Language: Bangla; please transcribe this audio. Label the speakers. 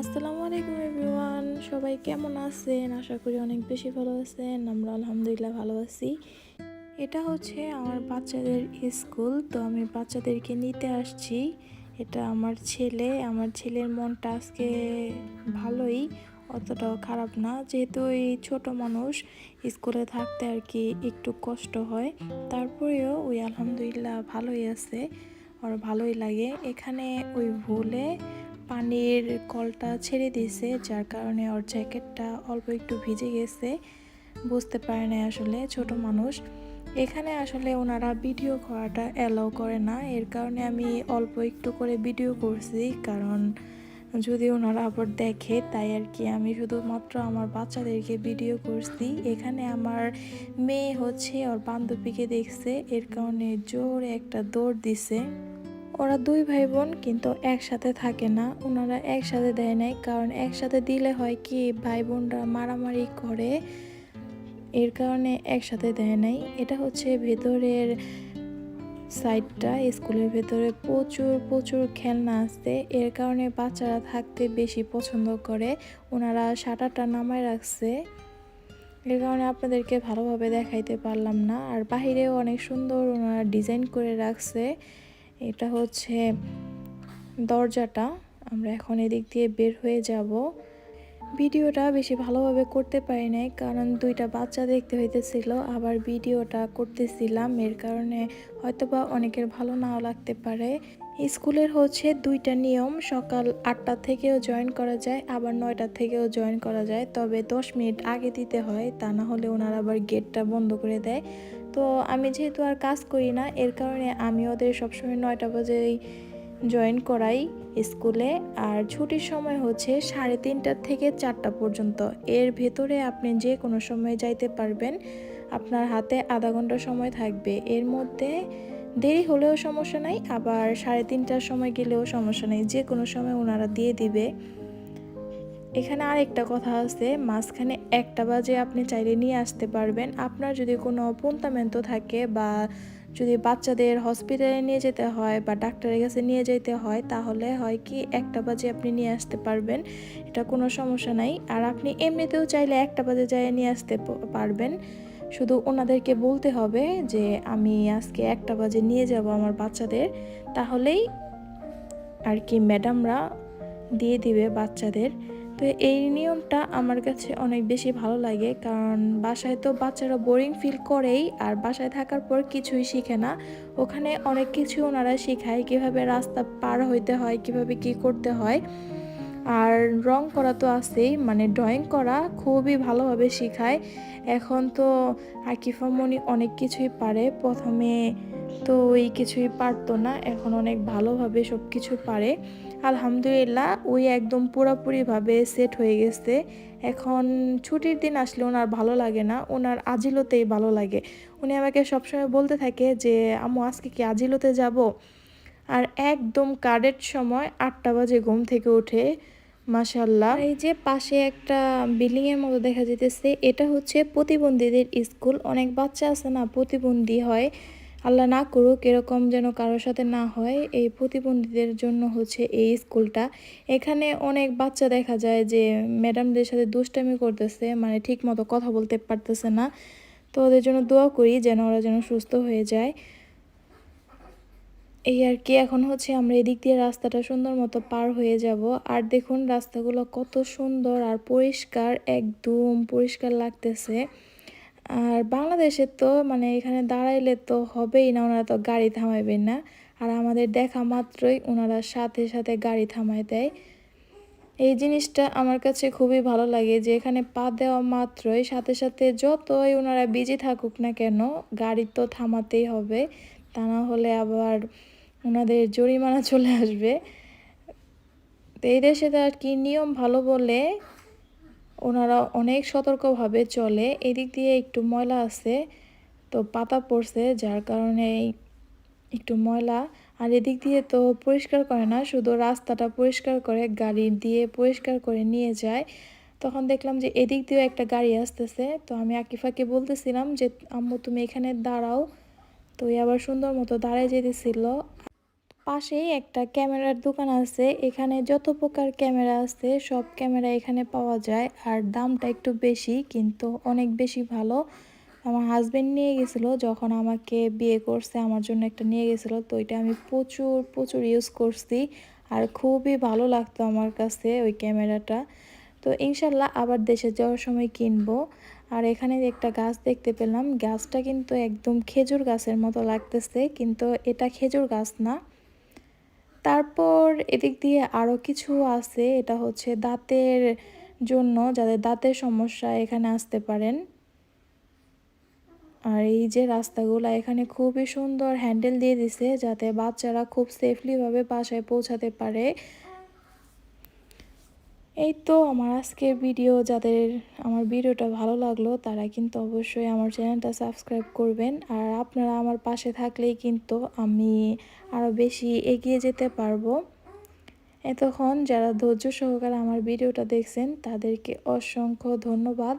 Speaker 1: আসসালামু আলাইকুম এভরিওয়ান, সবাই কেমন আছেন? আশা করি অনেক বেশি ভালো আছেন, আমরা আলহামদুলিল্লাহ ভালো আছি। এটা হচ্ছে আমার বাচ্চাদের স্কুল, তো আমি বাচ্চাদেরকে নিতে আসছি। এটা আমার ছেলে, আমার ছেলের মনটা আজকে ভালোই, অতটাও খারাপ না। যেহেতু এই ছোট মানুষ, স্কুলে থাকতে আর কি একটু কষ্ট হয়। তারপরেও ওই আলহামদুলিল্লাহ ভালোই আছে, আর ভালোই লাগে। এখানে ওই ভুলে পানির কলটা ছেড়ে দিয়েছে, যার কারণে ওর জ্যাকেটটা অল্প একটু ভিজে গেছে। বুঝতে পারে না আসলে ছোট মানুষ। এখানে আসলে ওনারা ভিডিও করাটা অ্যালাউ করে না। এর কারণে আমি অল্প একটু করে ভিডিও করছি, কারণ যদি ওনারা আবার দেখে, তাই আর কি আমি শুধুমাত্র আমার বাচ্চাদেরকে ভিডিও করছি। এখানে আমার মেয়ে হচ্ছে, ওর বান্ধবীকে দেখছে, এর কারণে জোরে একটা দৌড় দিছে। ওরা দুই ভাই বোন কিন্তু একসাথে থাকে না। ওনারা একসাথে দেয় নাই, কারণ একসাথে দিলে হয় কি ভাই বোনরা মারামারি করে, এর কারণে একসাথে দেয় নাই। এটা হচ্ছে ভেতরের সাইডটা স্কুলের ভেতরে প্রচুর প্রচুর খেলনা আছে। এর কারণে বাচ্চারা থাকতে বেশি পছন্দ করে। ওনারা শাটারটা নামায় রাখছে। এর কারণে আপনাদেরকে ভালোভাবে দেখাইতে পারলাম না। আর বাহিরেও অনেক সুন্দর ওনারা ডিজাইন করে রাখছে। এটা হচ্ছে দরজাটা। আমরা এখন এদিক দিয়ে বের হয়ে যাব। ভিডিওটা বেশি ভালোভাবে করতে পারি নাই, কারণ দুইটা বাচ্চা দেখতে হইতেছিল, আবার ভিডিওটা করতেছিলাম। এর কারণে হয়তোবা অনেকের ভালো নাও লাগতে পারে। স্কুলের হচ্ছে দুইটা নিয়ম, সকাল আটটা থেকেও জয়েন করা যায়, আবার নয়টা থেকেও জয়েন করা যায়। তবে দশ মিনিট আগে দিতে হয়, তা না হলে ওনারা আবার গেটটা বন্ধ করে দেয়। তো আমি যেহেতু আর কাজ করি না, এর কারণে আমি ওদের সবসময় নয়টা বাজেই জয়েন করাই স্কুলে। আর ছুটির সময় হচ্ছে সাড়ে তিনটার থেকে চারটা পর্যন্ত। এর ভেতরে আপনি যে কোনো সময় যাইতে পারবেন। আপনার হাতে আধা ঘণ্টা সময় থাকবে। এর মধ্যে দেরি হলেও সমস্যা নাই, আবার সাড়ে তিনটার সময় গেলেও সমস্যা নেই। যে কোনো সময় ওনারা দিয়ে দিবে। এখানে আরেকটা কথা আছে, মাঝখানে একটা বাজে আপনি চাইলে নিয়ে আসতে পারবেন। আপনার যদি কোনো পন্তামেন্ত থাকে বা যদি বাচ্চাদের হসপিটালে নিয়ে যেতে হয় বা ডাক্তারের কাছে নিয়ে যেতে হয়, তাহলে হয় কি একটা বাজে আপনি নিয়ে আসতে পারবেন। এটা কোনো সমস্যা নাই। আর আপনি এমনিতেও চাইলে একটা বাজে যায় নিয়ে আসতে পারবেন। শুধু ওনাদেরকে বলতে হবে যে, আমি আজকে একটা বাজে নিয়ে যাব আমার বাচ্চাদের। তাহলেই আর কি ম্যাডামরা দিয়ে দিবে বাচ্চাদের। তো এই নিয়মটা আমার কাছে অনেক বেশি ভালো লাগে, কারণ বাসায় তো বাচ্চারা বোরিং ফিল করেই, আর বাসায় থাকার পর কিছুই শিখে না। ওখানে অনেক কিছু ওনারা শেখায়, কীভাবে রাস্তা পার হইতে হয়, কীভাবে কি করতে হয়। আর রং করা তো আছেই মানে ড্রয়িং করা খুবই ভালোভাবে শেখায়। এখন তো আকিফা মনি অনেক কিছুই পারে, প্রথমে তো ওই কিছুই পারতো না, এখন অনেক ভালোভাবে সব কিছু পারে। আলহামদুলিল্লাহ, ওই একদম পুরোপুরিভাবে সেট হয়ে গেছে। এখন ছুটির দিন আসলে ওনার ভালো লাগে না, ওনার আজিলতেই ভালো লাগে। উনি আমাকে সবসময় বলতে থাকে যে, আম্মু, আজকে কি আজিলতে যাব? আর একদম কারের সময় আটটা বাজে ঘুম থেকে উঠে মাসাল্লাহ এই যে পাশে একটা বিল্ডিং এর মতো দেখা যেতেছে এটা হচ্ছে প্রতিবন্ধীদের স্কুল অনেক বাচ্চা আছে না, প্রতিবন্ধী হয়। আল্লাহ না করুক, এরকম যেন কারোর সাথে না হয়, এই প্রতিবন্ধীদের জন্য হচ্ছে এই স্কুলটা। এখানে অনেক বাচ্চা দেখা যায় যে ম্যাডামদের সাথে দুষ্টামি করতেছে মানে ঠিক মতো কথা বলতে পারতেছে না। তো ওদের জন্য দোয়া করি যেন ওরা যেন সুস্থ হয়ে যায়। এই আর কি, এখন হচ্ছে আমরা এদিক দিয়ে রাস্তাটা সুন্দর মতো পার হয়ে যাব। আর দেখুন রাস্তাগুলো কত সুন্দর আর পরিষ্কার, একদম পরিষ্কার লাগতেছে। আর বাংলাদেশে তো মানে এখানে দাঁড়াইলে তো হবেই না, ওনারা তো গাড়ি থামাইবেন না। আর আমাদের দেখা মাত্রই ওনারা সাথে সাথে গাড়ি থামাই দেয়। এই জিনিসটা আমার কাছে খুবই ভালো লাগে যে এখানে পা দেওয়া মাত্রই, সাথে সাথে যতই ওনারা বিজি থাকুক না কেন, গাড়ি তো থামাতেই হবে। তা না হলে আবার ওনাদের জরিমানা চলে আসবে। তো এই দেশে তো আর কি নিয়ম ভালো বলে ওনারা অনেক সতর্কভাবে চলে। এদিক দিয়ে একটু ময়লা আছে, তো পাতা পড়ছে, যার কারণে একটু ময়লা। আর এদিক দিয়ে তো পরিষ্কার করে না, শুধু রাস্তাটা পরিষ্কার করে, গাড়ি দিয়ে পরিষ্কার করে নিয়ে যায়। তখন দেখলাম যে এদিক দিয়েও একটা গাড়ি আসতেছে, তো আমি আকিফাকে বলতেছিলাম যে, আম্মু, তুমি এখানে দাঁড়াও। তো আবার সুন্দর মতো দাঁড়ায় যেতেছিল পাশেই একটা ক্যামেরার দোকান আছে। এখানে যত প্রকার ক্যামেরা আছে, সব ক্যামেরা এখানে পাওয়া যায়। আর দামটা একটু বেশি, কিন্তু অনেক বেশি ভালো। আমার হাজব্যান্ড নিয়ে গেছিল, যখন আমাকে বিয়ে করছে, আমার জন্য একটা নিয়ে গেছিল। তো এটা আমি প্রচুর প্রচুর ইউজ করছি। আর খুবই ভালো লাগতো আমার কাছে ওই ক্যামেরাটা। তো ইনশাল্লাহ আবার দেশে যাওয়ার সময় কিনবো। আর এখানে একটা গাছ দেখতে পেলাম, গাছটা কিন্তু একদম খেজুর গাছের মতো লাগতেছে, কিন্তু এটা খেজুর গাছ না। এদিক দিয়ে আরও কিছু আছে, এটা হচ্ছে দাঁতের জন্য, যাদের দাঁতের সমস্যা এখানে আসতে পারেন। আর এই যে রাস্তাগুলো এখানে খুবই সুন্দর হ্যান্ডেল দিয়ে দিছে, যাতে বাচ্চারা খুব সেফলিভাবে বাসায় পৌঁছাতে পারে। এই তো আমার আজকের ভিডিও যাদের আমার ভিডিওটা ভালো লাগল, তারা কিন্তু অবশ্যই আমার চ্যানেলটা সাবস্ক্রাইব করবেন। আর আপনারা আমার পাশে থাকলেই কিন্তু আমি আরও বেশি এগিয়ে যেতে পারব। এতক্ষণ যারা ধৈর্য সহকারে আমার ভিডিওটা দেখছেন তাদেরকে অসংখ্য ধন্যবাদ।